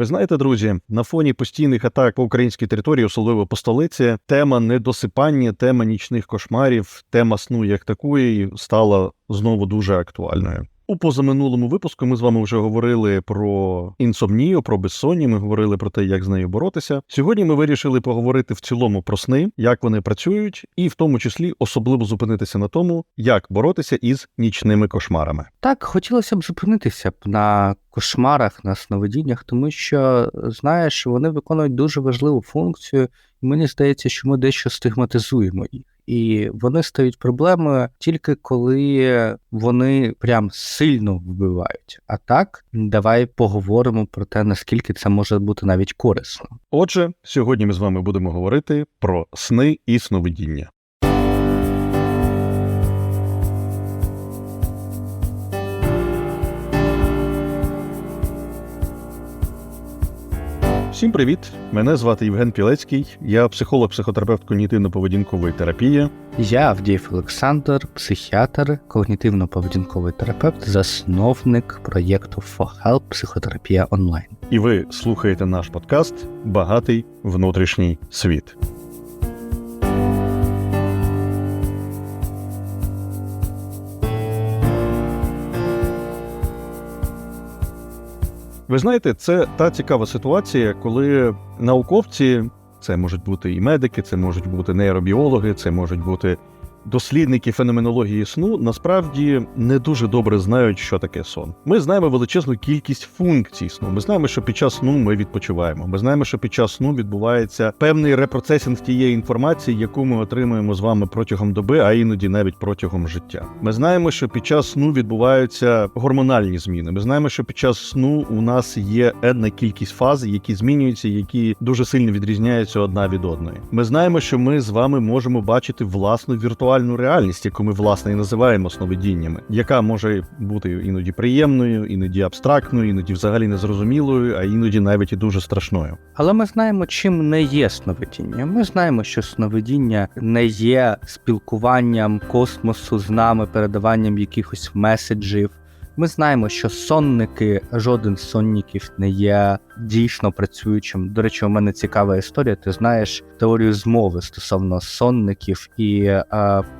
Ви знаєте, друзі, на фоні постійних атак по українській території, особливо по столиці, тема недосипання, тема нічних кошмарів, тема сну як такої стала знову дуже актуальною. У позаминулому випуску ми з вами вже говорили про інсомнію, про безсонні. Ми говорили про те, як з нею боротися. Сьогодні ми вирішили поговорити в цілому про сни, як вони працюють, і в тому числі особливо зупинитися на тому, як боротися із нічними кошмарами. Так, хотілося б зупинитися на кошмарах, на сновидіннях, тому що, знаєш, вони виконують дуже важливу функцію, і мені здається, що ми дещо стигматизуємо їх. І вони стають проблемою тільки коли вони прям сильно вбивають. А так, давай поговоримо про те, наскільки це може бути навіть корисно. Отже, сьогодні ми з вами будемо говорити про сни і сновидіння. Всім привіт! Мене звати Євген Пілецький, я психолог, психотерапевт когнітивно-поведінкової терапії. Я Авдіїв Олександр, психіатр, когнітивно-поведінковий терапевт, засновник проєкту For Help Психотерапія онлайн. І ви слухаєте наш подкаст Багатий внутрішній світ. Ви знаєте, це та цікава ситуація, коли науковці, це можуть бути і медики, це можуть бути нейробіологи, це можуть бути дослідники феноменології сну, насправді не дуже добре знають, що таке сон. Ми знаємо величезну кількість функцій сну. Ми знаємо, що під час сну ми відпочиваємо. Ми знаємо, що під час сну відбувається певний репроцесинг тієї інформації, яку ми отримуємо з вами протягом доби, а іноді навіть протягом життя. Ми знаємо, що під час сну відбуваються гормональні зміни. Ми знаємо, що під час сну у нас є енна кількість фаз, які змінюються, які дуже сильно відрізняються одна від одної. Ми знаємо, що ми з вами можемо бачити власну віртуальну реальність, яку ми власне і називаємо сновидіннями, яка може бути іноді приємною, іноді абстрактною, іноді взагалі незрозумілою, а іноді навіть і дуже страшною. Але ми знаємо, чим не є сновидіння. Ми знаємо, що сновидіння не є спілкуванням космосу з нами, передаванням якихось меседжів. Ми знаємо, що сонники, жоден з сонників не є дійсно працюючим. До речі, у мене цікава історія. Ти знаєш теорію змови стосовно сонників і е,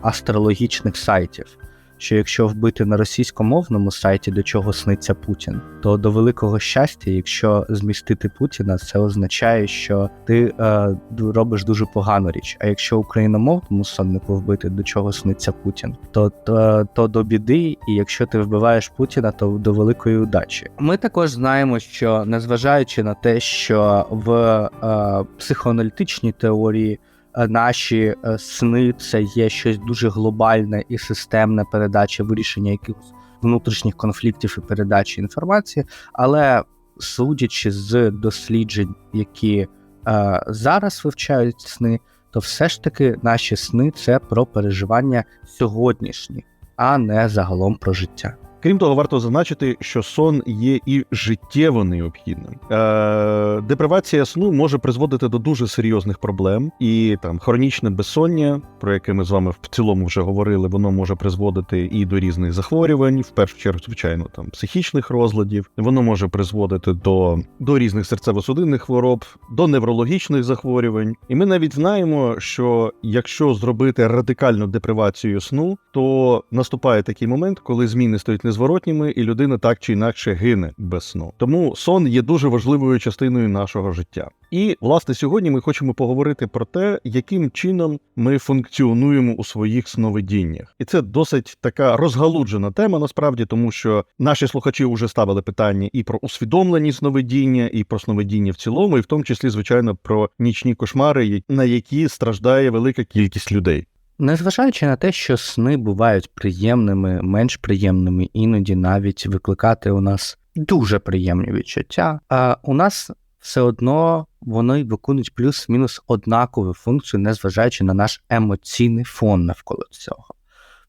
астрологічних сайтів. Що якщо вбити на російськомовному сайті, до чого сниться Путін, то до великого щастя, якщо змістити Путіна, це означає, що ти е, робиш дуже погану річ. А якщо україномовному соннику вбити, до чого сниться Путін, то, то то до біди, і якщо ти вбиваєш Путіна, то до великої удачі. Ми також знаємо, що незважаючи на те, що в е, психоаналітичній теорії наші е, сни це є щось дуже глобальне і системне передача вирішення якихось внутрішніх конфліктів і передачі інформації. Але судячи з досліджень, які е, зараз вивчають сни, то все ж таки наші сни це про переживання сьогоднішні, а не загалом про життя. Крім того, варто зазначити, що сон є і життєво необхідним. Е, Депривація сну може призводити до дуже серйозних проблем, і там хронічне безсоння, про яке ми з вами в цілому вже говорили, воно може призводити і до різних захворювань, в першу чергу, звичайно, там психічних розладів. Воно може призводити до, до різних серцево-судинних хвороб, до неврологічних захворювань. І ми навіть знаємо, що якщо зробити радикальну депривацію сну, то наступає такий момент, коли зміни стають незворотніми, і людина так чи інакше гине без сну. Тому сон є дуже важливою частиною нашого життя. І власне сьогодні ми хочемо поговорити про те, яким чином ми функціонуємо у своїх сновидіннях, і це досить така розгалуджена тема, насправді, тому що наші слухачі вже ставили питання і про усвідомлені сновидіння, і про сновидіння в цілому, і в тому числі, звичайно, про нічні кошмари, на які страждає велика кількість людей. Незважаючи на те, що сни бувають приємними, менш приємними, іноді навіть викликати у нас дуже приємні відчуття, а у нас все одно вони виконують плюс-мінус однакову функцію, незважаючи на наш емоційний фон навколо цього.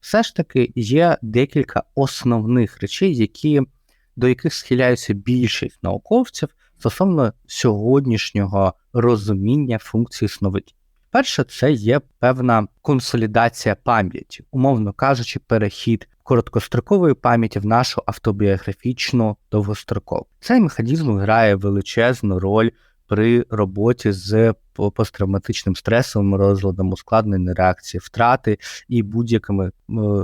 Все ж таки є декілька основних речей, які, до яких схиляються більшість науковців стосовно сьогоднішнього розуміння функції сновидіння. Перше, це є певна консолідація пам'яті, умовно кажучи, перехід короткострокової пам'яті в нашу автобіографічну довгострокову. Цей механізм грає величезну роль при роботі з посттравматичним стресовим розладом, ускладнення реакції втрати і будь-якими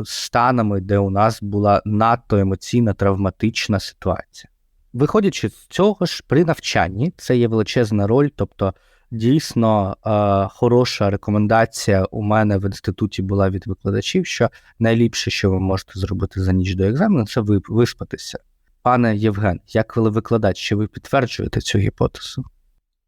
станами, де у нас була надто емоційна травматична ситуація. Виходячи з цього ж, при навчанні це є величезна роль, тобто дійсно е, хороша рекомендація у мене в інституті була від викладачів, що найліпше, що ви можете зробити за ніч до екзамену, це ви- виспатися. Пане Євген, як ви викладач, чи ви підтверджуєте цю гіпотезу?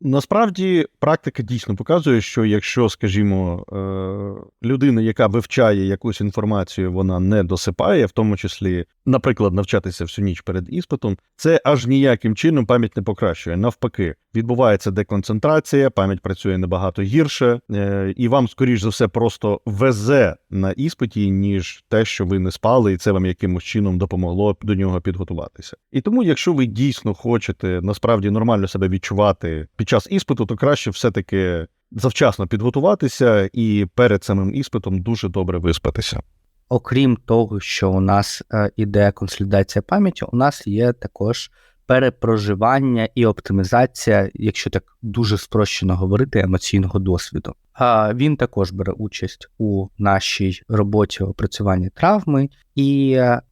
Насправді практика дійсно показує, що якщо, скажімо, е, людина, яка вивчає якусь інформацію, вона не досипає, в тому числі, наприклад, навчатися всю ніч перед іспитом, це аж ніяким чином пам'ять не покращує. Навпаки, відбувається деконцентрація, пам'ять працює набагато гірше, е, і вам, скоріш за все, просто везе на іспиті, ніж те, що ви не спали, і це вам якимось чином допомогло до нього підготуватися. І тому, якщо ви дійсно хочете насправді нормально себе відчувати під час іспиту, то краще все-таки завчасно підготуватися і перед самим іспитом дуже добре виспатися. Окрім того, що у нас е, іде консолідація пам'яті, у нас є також перепроживання і оптимізація, якщо так дуже спрощено говорити, емоційного досвіду. А він також бере участь у нашій роботі опрацюванні травми, і е,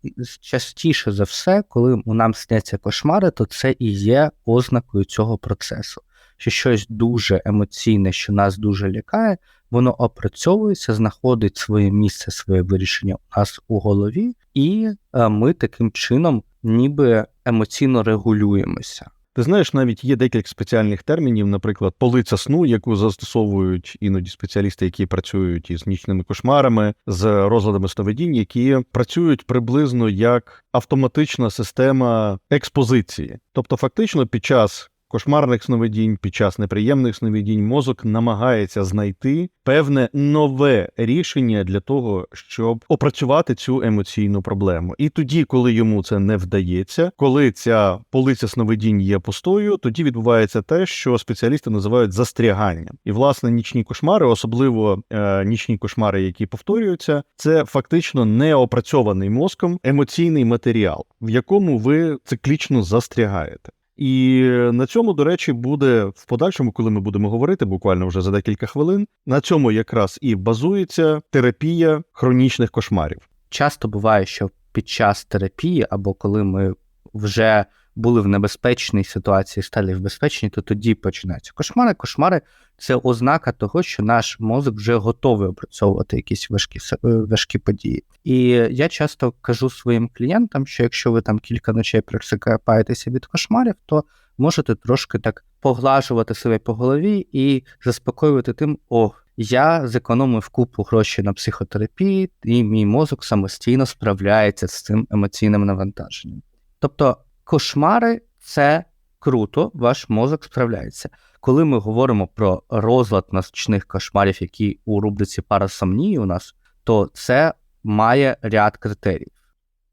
частіше за все, коли у нам сняться кошмари, то це і є ознакою цього процесу. Що щось дуже емоційне, що нас дуже лякає, воно опрацьовується, знаходить своє місце, своє вирішення у нас у голові, і е, ми таким чином ніби емоційно регулюємося. Ти знаєш, навіть є декілька спеціальних термінів, наприклад, полиця сну, яку застосовують іноді спеціалісти, які працюють із нічними кошмарами, з розладами сновидінь, які працюють приблизно як автоматична система експозиції. Тобто, фактично, під час кошмарних сновидінь, під час неприємних сновидінь мозок намагається знайти певне нове рішення для того, щоб опрацювати цю емоційну проблему. І тоді, коли йому це не вдається, коли ця полиця сновидінь є пустою, тоді відбувається те, що спеціалісти називають застряганням. І власне нічні кошмари, особливо е, нічні кошмари, які повторюються, це фактично неопрацьований мозком емоційний матеріал, в якому ви циклічно застрягаєте. І на цьому, до речі, буде в подальшому, коли ми будемо говорити, буквально вже за декілька хвилин. На цьому якраз і базується терапія хронічних кошмарів. Часто буває, що під час терапії, або коли ми вже були в небезпечній ситуації, стали в безпечній, то тоді починаються кошмари. Кошмари це ознака того, що наш мозок вже готовий опрацьовувати якісь важкі е, важкі події. І я часто кажу своїм клієнтам, що якщо ви там кілька ночей просикаєтеся від кошмарів, то можете трошки так поглажувати себе по голові і заспокоювати тим, о, я зекономив купу грошей на психотерапії, і мій мозок самостійно справляється з цим емоційним навантаженням. Тобто, кошмари це круто, ваш мозок справляється. Коли ми говоримо про розлад ночних кошмарів, які у рубриці парасомнії у нас, то це має ряд критерій.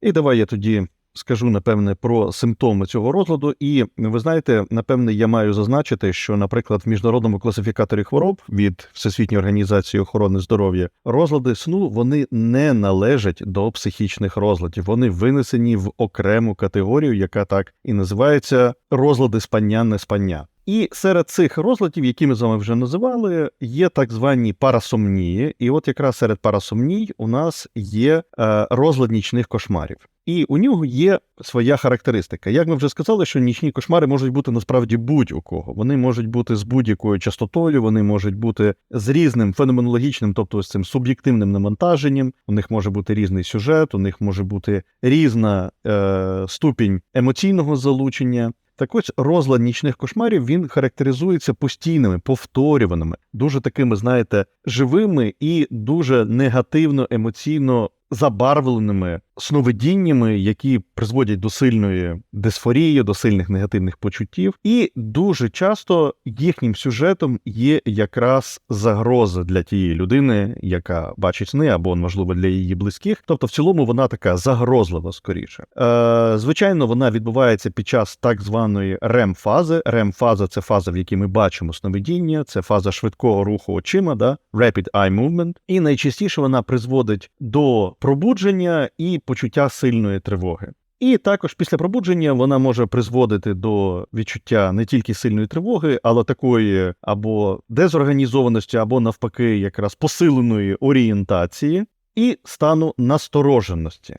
І давай я тоді скажу напевне про симптоми цього розладу. І ви знаєте, напевне, я маю зазначити, що, наприклад, в міжнародному класифікаторі хвороб від Всесвітньої організації охорони здоров'я розлади сну вони не належать до психічних розладів. Вони винесені в окрему категорію, яка так і називається розлади спання неспання. І серед цих розладів, які ми з вами вже називали, є так звані парасомнії. І от якраз серед парасомній у нас є е, розлад нічних кошмарів. І у нього є своя характеристика. Як ми вже сказали, що нічні кошмари можуть бути насправді будь-у кого. Вони можуть бути з будь-якою частотою, вони можуть бути з різним феноменологічним, тобто з цим суб'єктивним навантаженням. У них може бути різний сюжет, у них може бути різна е, ступінь емоційного залучення. Так ось розлад нічних кошмарів він характеризується постійними, повторюваними, дуже такими, знаєте, живими і дуже негативно емоційно забарвленими сновидіннями, які призводять до сильної дисфорії, до сильних негативних почуттів, і дуже часто їхнім сюжетом є якраз загроза для тієї людини, яка бачить сни, або можливо для її близьких. Тобто, в цілому вона така загрозлива скоріше. Е, звичайно, вона відбувається під час так званої REM-фази. REM-фаза це фаза, в якій ми бачимо сновидіння, це фаза швидкого руху очима, да? Rapid Eye Movement. І найчастіше вона призводить до пробудження і почуття сильної тривоги. І також після пробудження вона може призводити до відчуття не тільки сильної тривоги, але такої або дезорганізованості, або навпаки, якраз посиленої орієнтації і стану настороженості.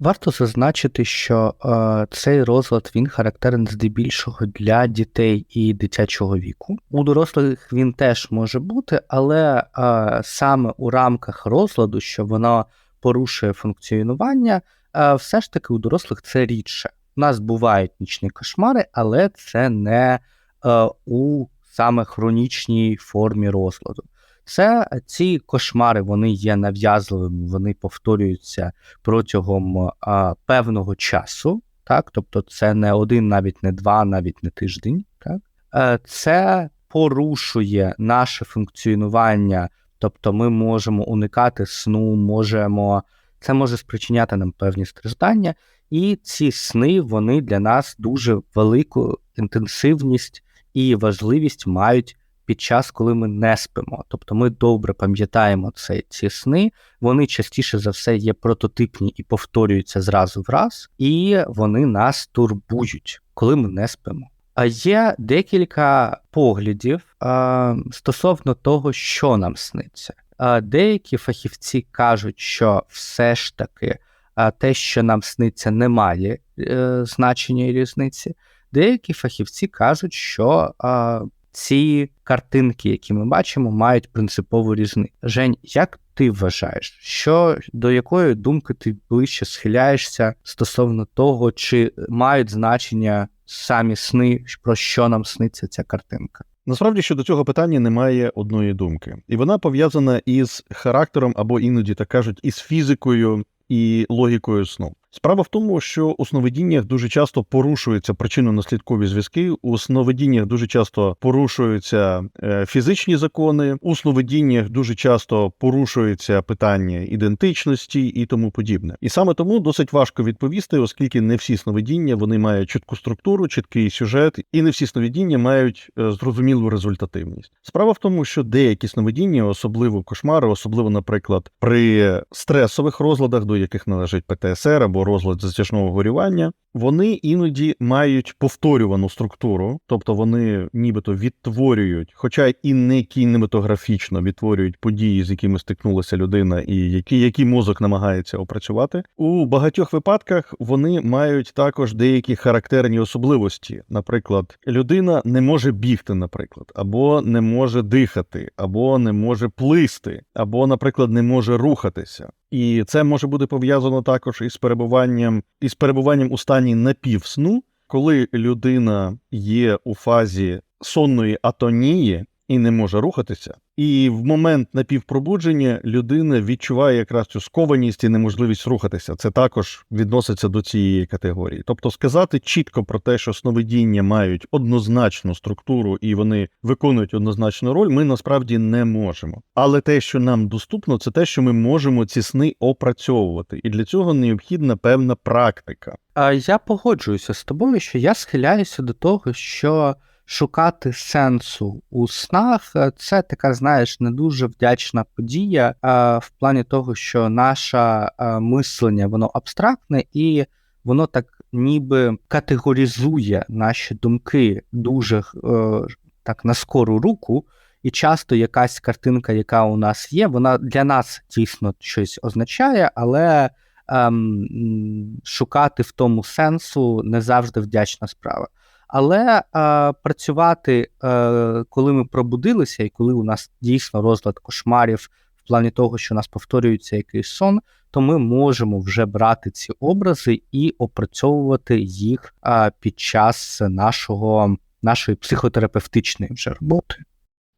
Варто зазначити, що е, цей розлад він характерен здебільшого для дітей і дитячого віку. У дорослих він теж може бути, але е, саме у рамках розладу, що воно порушує функціонування, все ж таки у дорослих це рідше. У нас бувають нічні кошмари, але це не е, у саме хронічній формі розладу. Це ці кошмари вони є нав'язливими, вони повторюються протягом а, певного часу, так, тобто це не один, навіть не два, навіть не тиждень. Так? Е, Це порушує наше функціонування, тобто ми можемо уникати сну, можемо, це може спричиняти нам певні страждання, і ці сни вони для нас дуже велику інтенсивність і важливість мають під час, коли ми не спимо. Тобто ми добре пам'ятаємо це, ці сни, вони частіше за все є прототипні і повторюються зразу в раз, і вони нас турбують, коли ми не спимо. А є декілька поглядів стосовно того, що нам сниться. Деякі фахівці кажуть, що все ж таки те, що нам сниться, не має е, значення і різниці. Деякі фахівці кажуть, що ці картинки, які ми бачимо, мають принципову різницю. Жень, як ти вважаєш, що до якої думки ти ближче схиляєшся стосовно того, чи мають значення самі сни, про що нам сниться ця картинка? Насправді щодо цього питання немає одної думки, і вона пов'язана із характером або іноді так кажуть, із фізикою і логікою сну. Справа в тому, що у сновидіннях дуже часто порушуються причинно-наслідкові зв'язки. У сновидіннях дуже часто порушуються е, фізичні закони. У сновидіннях дуже часто порушуються питання ідентичності і тому подібне. І саме тому досить важко відповісти, оскільки не всі сновидіння вони мають чітку структуру, чіткий сюжет, і не всі сновидіння мають е, зрозумілу результативність. Справа в тому, що деякі сновидіння, особливо кошмари, особливо, наприклад, при стресових розладах, до яких належить ПТСР або розлад затяжного горювання, вони іноді мають повторювану структуру, тобто вони нібито відтворюють, хоча і не кінематографічно відтворюють події, з якими стикнулася людина, і які, які мозок намагається опрацювати. У багатьох випадках вони мають також деякі характерні особливості. Наприклад, людина не може бігти, наприклад, або не може дихати, або не може плисти, або, наприклад, не може рухатися. І це може бути пов'язано також із перебуванням із перебуванням у стані напівсну, коли людина є у фазі сонної атонії і не може рухатися. І в момент напівпробудження людина відчуває якраз цю скованість і неможливість рухатися. Це також відноситься до цієї категорії. Тобто сказати чітко про те, що сновидіння мають однозначну структуру і вони виконують однозначну роль, ми насправді не можемо. Але те, що нам доступно, це те, що ми можемо ці сни опрацьовувати, і для цього необхідна певна практика. А я погоджуюся з тобою, що я схиляюся до того, що шукати сенсу у снах е, це така, знаєш, не дуже вдячна подія а, в плані того, що наше а, мислення воно абстрактне і воно так ніби категоризує наші думки дуже е, так на скору руку. І часто якась картинка, яка у нас є, вона для нас дійсно щось означає, але ем, шукати в тому сенсу не завжди вдячна справа. Але е, працювати, е, коли ми пробудилися, і коли у нас дійсно розлад кошмарів в плані того, що у нас повторюється якийсь сон, то ми можемо вже брати ці образи і опрацьовувати їх е, під час нашого, нашої психотерапевтичної вже роботи.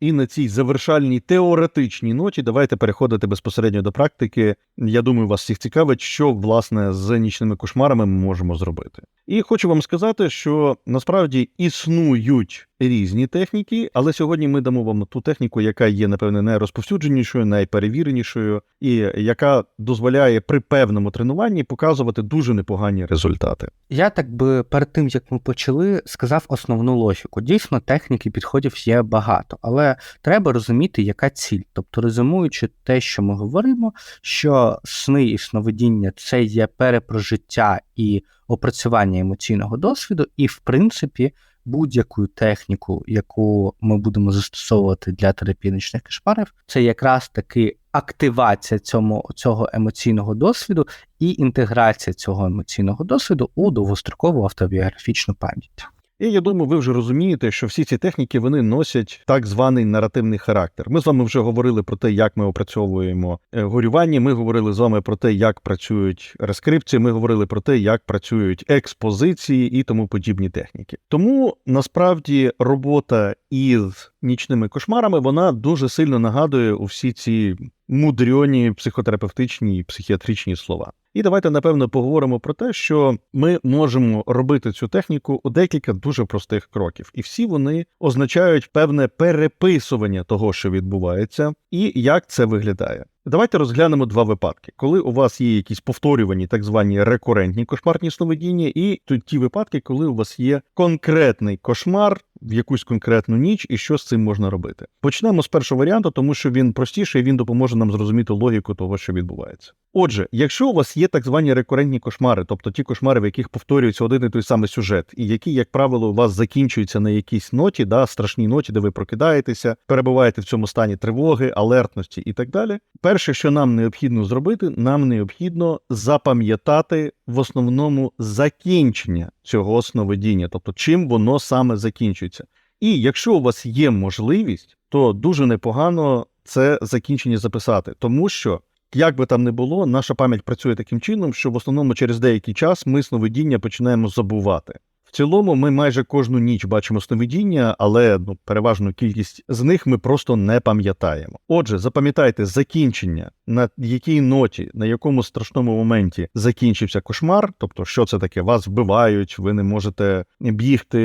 І на цій завершальній теоретичній ноті давайте переходити безпосередньо до практики. Я думаю, вас всіх цікавить, що власне з нічними кошмарами ми можемо зробити. І хочу вам сказати, що насправді існують різні техніки, але сьогодні ми дамо вам ту техніку, яка є, напевне, найрозповсюдженішою, найперевіренішою, і яка дозволяє при певному тренуванні показувати дуже непогані результати. Я так би перед тим як ми почали, сказав основну логіку. Дійсно, техніки підходів є багато, але треба розуміти, яка ціль. Тобто, резюмуючи те, що ми говоримо, що сни і сновидіння це є перепрожиття і опрацювання емоційного досвіду, і в принципі. Будь-яку техніку, яку ми будемо застосовувати для терапії нічних кошмарів, це якраз таки активація цьому, цього емоційного досвіду і інтеграція цього емоційного досвіду у довгострокову автобіографічну пам'ять. І я думаю, ви вже розумієте, що всі ці техніки вони носять так званий наративний характер. Ми з вами вже говорили про те, як ми опрацьовуємо е, горювання. Ми говорили з вами про те, як працюють рескрипції. Ми говорили про те, як працюють експозиції і тому подібні техніки. Тому насправді робота із нічними кошмарами вона дуже сильно нагадує у всі ці мудрьоні психотерапевтичні і психіатричні слова. І давайте напевно поговоримо про те, що ми можемо робити цю техніку у декілька дуже простих кроків, і всі вони означають певне переписування того, що відбувається, і як це виглядає. Давайте розглянемо два випадки, коли у вас є якісь повторювані так звані рекурентні кошмарні сновидіння, і тут ті випадки, коли у вас є конкретний кошмар в якусь конкретну ніч, і що з цим можна робити. Почнемо з першого варіанту, тому що він простіший, він допоможе нам зрозуміти логіку того, що відбувається. Отже, якщо у вас є так звані рекурентні кошмари, тобто ті кошмари, в яких повторюється один і той самий сюжет, і які, як правило, у вас закінчуються на якійсь ноті, да, страшній ноті, де ви прокидаєтеся, перебуваєте в цьому стані тривоги, алертності і так далі. Перше, що нам необхідно зробити, нам необхідно запам'ятати в основному закінчення цього сновидіння, тобто чим воно саме закінчується. І якщо у вас є можливість, то дуже непогано це закінчення записати, тому що. Як би там не було, наша пам'ять працює таким чином, що в основному через деякий час ми сновидіння починаємо забувати. Цілому, ми майже кожну ніч бачимо сновидіння, але ну, переважну кількість з них ми просто не пам'ятаємо. Отже, запам'ятайте закінчення, на якій ноті, на якому страшному моменті закінчився кошмар, тобто, що це таке, вас вбивають, ви не можете бігти,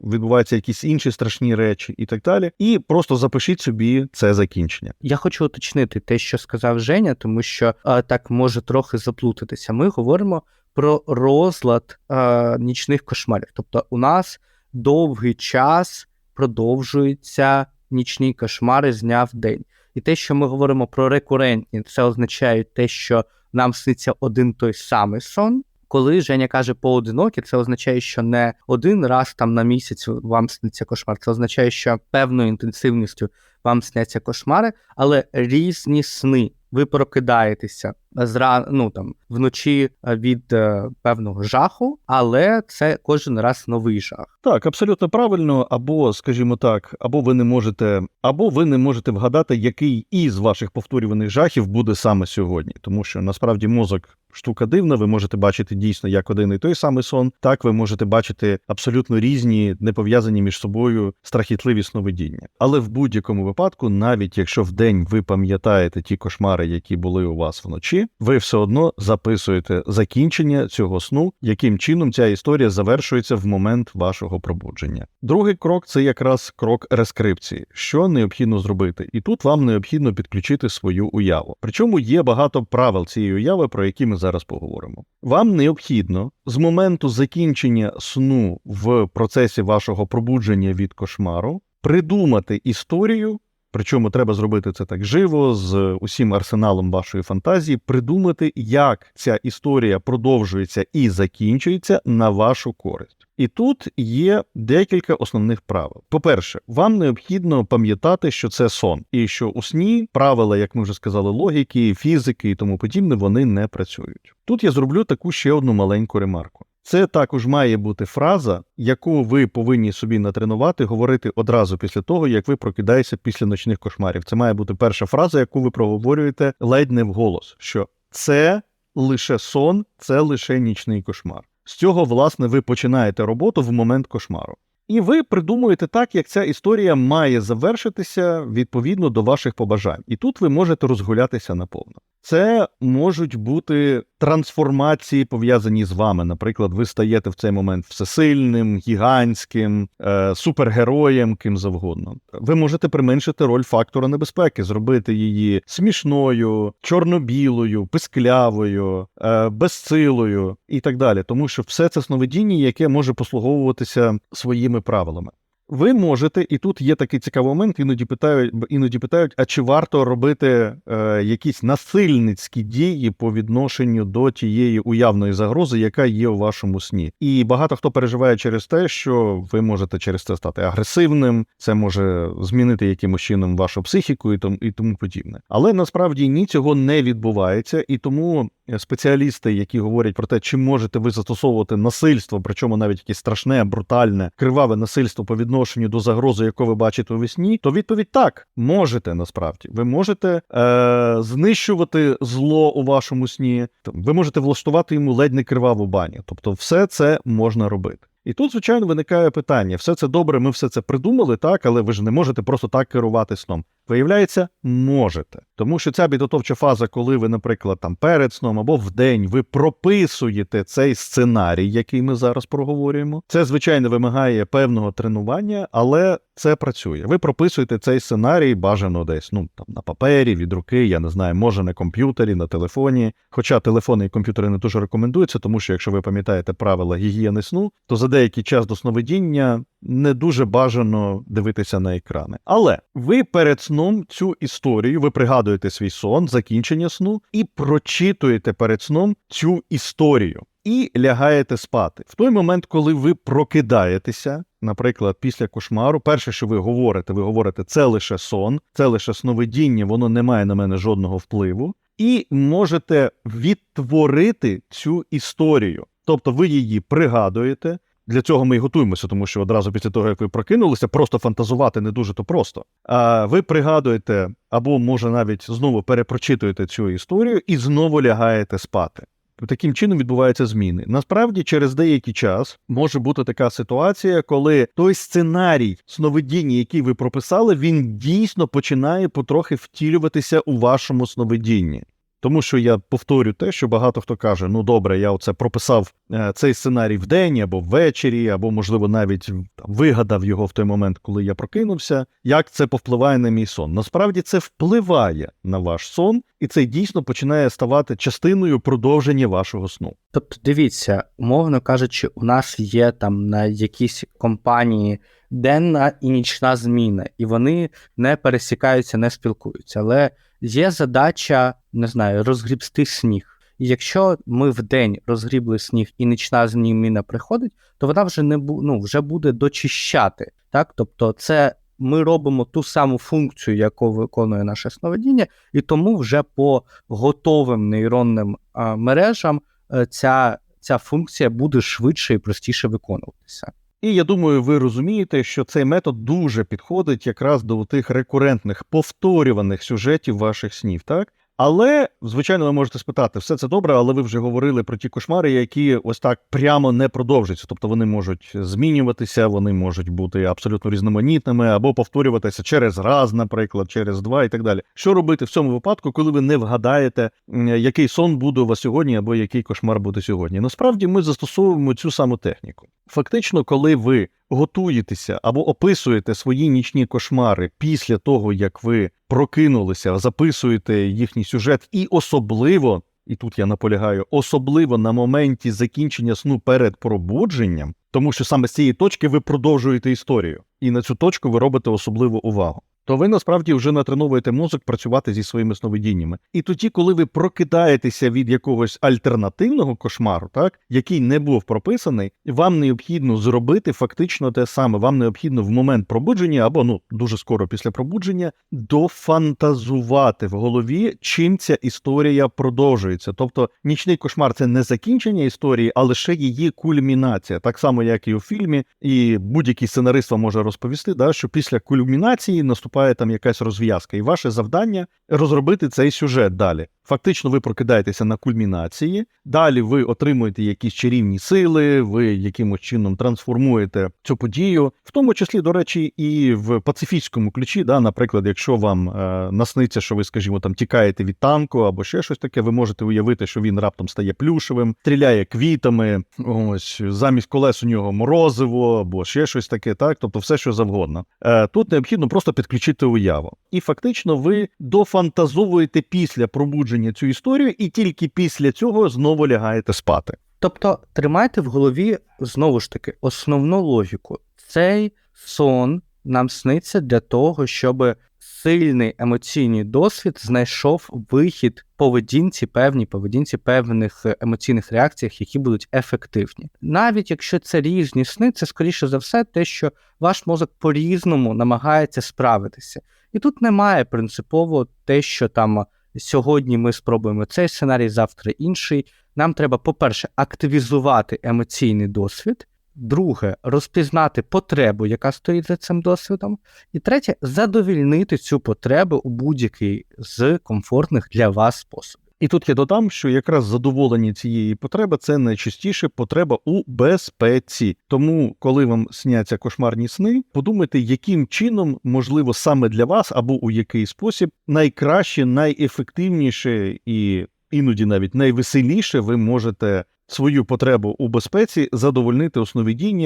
відбуваються якісь інші страшні речі і так далі. І просто запишіть собі це закінчення. Я хочу уточнити те, що сказав Женя, тому що а, так може трохи заплутатися. Ми говоримо про розлад а, нічних кошмарів. Тобто, у нас довгий час продовжуються нічні кошмари з дня в день. І те, що ми говоримо про рекурентні, це означає те, що нам сниться один той самий сон. Коли Женя каже поодинокі, це означає, що не один раз там на місяць вам сниться кошмар. Це означає, що певною інтенсивністю вам сняться кошмари, але різні сни. Ви прокидаєтеся зра... ну, там, вночі від е, певного жаху, але це кожен раз новий жах. Так, абсолютно правильно, або, скажімо так, або ви не можете, або ви не можете вгадати, який із ваших повторюваних жахів буде саме сьогодні, тому що насправді мозок. Штука дивна, ви можете бачити дійсно як один і той самий сон, так ви можете бачити абсолютно різні, не пов'язані між собою страхітливі сновидіння. Але в будь-якому випадку, навіть якщо в день ви пам'ятаєте ті кошмари, які були у вас вночі, ви все одно записуєте закінчення цього сну, яким чином ця історія завершується в момент вашого пробудження. Другий крок це якраз крок рескрипції, що необхідно зробити, і тут вам необхідно підключити свою уяву. Причому є багато правил цієї уяви, про які ми зараз поговоримо. Вам необхідно з моменту закінчення сну в процесі вашого пробудження від кошмару придумати історію. Причому треба зробити це так живо, з усім арсеналом вашої фантазії, придумати, як ця історія продовжується і закінчується на вашу користь. І тут є декілька основних правил. По-перше, вам необхідно пам'ятати, що це сон, і що у сні правила, як ми вже сказали, логіки, фізики і тому подібне, вони не працюють. Тут я зроблю таку ще одну маленьку ремарку. Це також має бути фраза, яку ви повинні собі натренувати, говорити одразу після того, як ви прокидаєтеся після ночних кошмарів. Це має бути перша фраза, яку ви проговорюєте ледь не вголос, що це лише сон, це лише нічний кошмар. З цього, власне, ви починаєте роботу в момент кошмару. І ви придумуєте так, як ця історія має завершитися відповідно до ваших побажань. І тут ви можете розгулятися наповно. Це можуть бути трансформації, пов'язані з вами. Наприклад, ви стаєте в цей момент всесильним, гігантським, е, супергероєм, ким завгодно. Ви можете применшити роль фактора небезпеки, зробити її смішною, чорно-білою, писклявою, е, безсилою і так далі. Тому що все це сновидіння, яке може послуговуватися своїми правилами. Ви можете, і тут є такий цікавий момент, іноді питають, іноді питають, а чи варто робити е, якісь насильницькі дії по відношенню до тієї уявної загрози, яка є у вашому сні. І багато хто переживає через те, що ви можете через це стати агресивним, це може змінити якимось чином вашу психіку і тому, і тому подібне. Але насправді ні цього не відбувається, і тому спеціалісти, які говорять про те, чи можете ви застосовувати насильство, причому навіть якесь страшне, брутальне, криваве насильство по відношенню до загрози, яку ви бачите у весні, то відповідь так, можете насправді. Ви можете е- знищувати зло у вашому сні, ви можете влаштувати йому ледь не криваву баню. Тобто, все це можна робити. І тут, звичайно, виникає питання: все це добре, ми все це придумали, так, але ви ж не можете просто так керувати сном. Виявляється, можете. Тому що ця підготовча фаза, коли ви, наприклад, там перед сном або в день ви прописуєте цей сценарій, який ми зараз проговорюємо, це, звичайно, вимагає певного тренування, але це працює. Ви прописуєте цей сценарій бажано десь ну там на папері, від руки, я не знаю, може на комп'ютері, на телефоні. Хоча телефони і комп'ютери не дуже рекомендуються, тому що якщо ви пам'ятаєте правила гігієни сну, то за деякий час до сновидіння не дуже бажано дивитися на екрани. Але ви перед сном цю історію, ви пригадуєте свій сон, закінчення сну, і прочитуєте перед сном цю історію. І лягаєте спати в той момент, коли ви прокидаєтеся, наприклад, після кошмару, перше, що ви говорите, ви говорите, це лише сон, це лише сновидіння, воно не має на мене жодного впливу, і можете відтворити цю історію. Тобто ви її пригадуєте. Для цього ми і готуємося, тому що одразу після того, як ви прокинулися, просто фантазувати не дуже то просто. А ви пригадуєте, або може навіть знову перепрочитуєте цю історію і знову лягаєте спати. Таким чином відбуваються зміни. Насправді, через деякий час може бути така ситуація, коли той сценарій сновидіння, який ви прописали, він дійсно починає потрохи втілюватися у вашому сновидінні. Тому що я повторю те, що багато хто каже: ну добре, я оце прописав е, цей сценарій вдень або ввечері, або, можливо, навіть вигадав його в той момент, коли я прокинувся. Як це повпливає на мій сон? Насправді це впливає на ваш сон, і це дійсно починає ставати частиною продовження вашого сну. Тобто, дивіться, умовно кажучи, у нас є там на якійсь компанії денна і нічна зміна, і вони не пересікаються, не спілкуються. Але є задача, не знаю, розгрібсти сніг. І якщо ми в день розгрібли сніг і нічна зміна приходить, то вона вже не бу, ну, вже буде дочищати. Так? Тобто, це ми робимо ту саму функцію, яку виконує наше сновидіння, і тому вже по готовим нейронним а, мережам а, ця, ця функція буде швидше і простіше виконуватися. І я думаю, ви розумієте, що цей метод дуже підходить якраз до тих рекурентних повторюваних сюжетів ваших снів, так? Але, звичайно, ви можете спитати, все це добре, але ви вже говорили про ті кошмари, які ось так прямо не продовжуються. Тобто вони можуть змінюватися, вони можуть бути абсолютно різноманітними, або повторюватися через раз, наприклад, через два і так далі. Що робити в цьому випадку, коли ви не вгадаєте, який сон буде у вас сьогодні, або який кошмар буде сьогодні? Насправді ми застосовуємо цю саму техніку. Фактично, коли ви готуєтеся або описуєте свої нічні кошмари після того, як ви прокинулися, записуєте їхній сюжет, і особливо, і тут я наполягаю, особливо на моменті закінчення сну перед пробудженням, тому що саме з цієї точки ви продовжуєте історію, і на цю точку ви робите особливу увагу. То ви насправді вже натреновуєте мозок працювати зі своїми сновидіннями. І тоді, коли ви прокидаєтеся від якогось альтернативного кошмару, так який не був прописаний, вам необхідно зробити фактично те саме. Вам необхідно в момент пробудження або ну дуже скоро після пробудження дофантазувати в голові, чим ця історія продовжується. Тобто нічний кошмар це не закінчення історії, а лише її кульмінація, так само як і у фільмі, і будь-який сценарист вам може розповісти, да, що після кульмінації наступає там якась розв'язка, і ваше завдання розробити цей сюжет далі. Фактично, ви прокидаєтеся на кульмінації. Далі ви отримуєте якісь чарівні сили, ви якимось чином трансформуєте цю подію, в тому числі, до речі, і в пацифістському ключі. Да, наприклад, якщо вам е, насниться, що ви, скажімо, там тікаєте від танку або ще щось таке, ви можете уявити, що він раптом стає плюшевим, стріляє квітами. Ось замість колес у нього морозиво або ще щось таке, так, тобто все, що завгодно. Е, тут необхідно просто підключити уяву. І фактично ви дофантазовуєте після пробудження цю історію, і тільки після цього знову лягаєте спати. Тобто тримайте в голові знову ж таки основну логіку. Цей сон нам сниться для того, щоб сильний емоційний досвід знайшов вихід поведінці, певній поведінці, певних емоційних реакціях, які будуть ефективні. Навіть якщо це різні сни, це скоріше за все те, що ваш мозок по-різному намагається справитися. І тут немає принципово те, що там сьогодні ми спробуємо цей сценарій, завтра інший. Нам треба, по-перше, активізувати емоційний досвід. Друге, розпізнати потребу, яка стоїть за цим досвідом. І третє, задовільнити цю потребу у будь-який з комфортних для вас способів. І тут я додам, що якраз задоволення цієї потреби це найчастіше потреба у безпеці. Тому, коли вам сняться кошмарні сни, подумайте, яким чином, можливо, саме для вас або у який спосіб найкраще, найефективніше і іноді навіть найвеселіше ви можете свою потребу у безпеці задовольнити у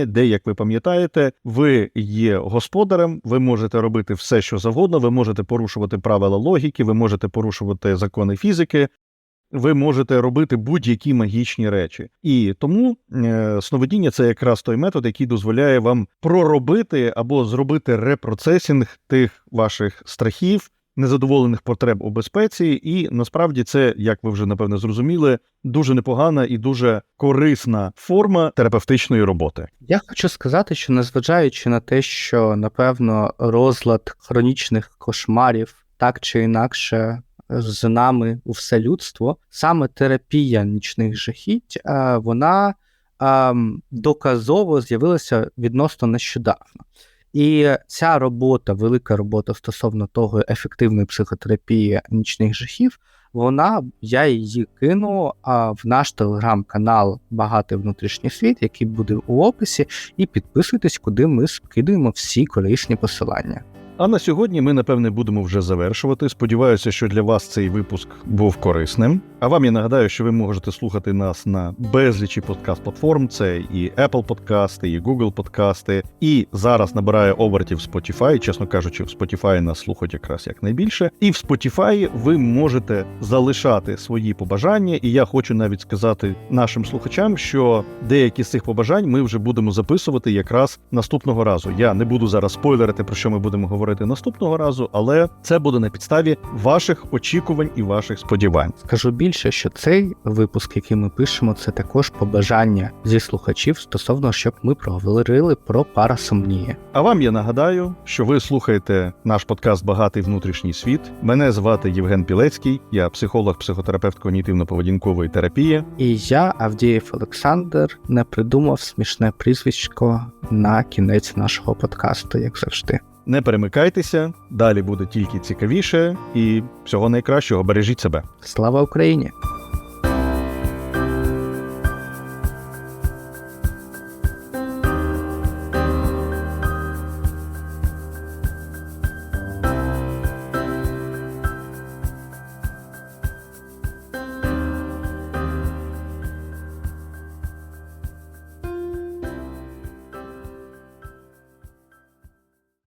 де, як ви пам'ятаєте, ви є господарем, ви можете робити все, що завгодно, ви можете порушувати правила логіки, ви можете порушувати закони фізики. Ви можете робити будь-які магічні речі, і тому е, сновидіння це якраз той метод, який дозволяє вам проробити або зробити репроцесінг тих ваших страхів, незадоволених потреб у безпеці, і насправді це, як ви вже напевно зрозуміли, дуже непогана і дуже корисна форма терапевтичної роботи. Я хочу сказати, що незважаючи на те, що напевно розлад хронічних кошмарів так чи інакше з нами у все людство, саме терапія нічних жахіть, е, вона ем, доказово з'явилася відносно нещодавно. І ця робота, велика робота стосовно того ефективної психотерапії нічних жахів, вона я її кину а, в наш телеграм-канал Багатий внутрішній світ, який буде у описі, і підписуйтесь, куди ми скидуємо всі корисні посилання. А на сьогодні ми, напевне, будемо вже завершувати. Сподіваюся, що для вас цей випуск був корисним. А вам я нагадаю, що ви можете слухати нас на безлічі подкаст-платформ. Це і Apple подкасти, і Google подкасти. І зараз набирає обертів Spotify. Чесно кажучи, в Spotify нас слухають якраз як найбільше. І в Spotify ви можете залишати свої побажання. І я хочу навіть сказати нашим слухачам, що деякі з цих побажань ми вже будемо записувати якраз наступного разу. Я не буду зараз спойлерити, про що ми будемо говорити наступного разу, але це буде на підставі ваших очікувань і ваших сподівань. Скажу більше, що цей випуск, який ми пишемо, це також побажання зі слухачів стосовно, щоб ми проговорили про парасомнії. А вам я нагадаю, що ви слухаєте наш подкаст Багатий внутрішній світ. Мене звати Євген Пілецький, я психолог, психотерапевт когнітивно-поведінкової терапії. І я, Авдієв Олександр, не придумав смішне прізвисько на кінець нашого подкасту, як завжди. Не перемикайтеся, далі буде тільки цікавіше і всього найкращого. Бережіть себе. Слава Україні!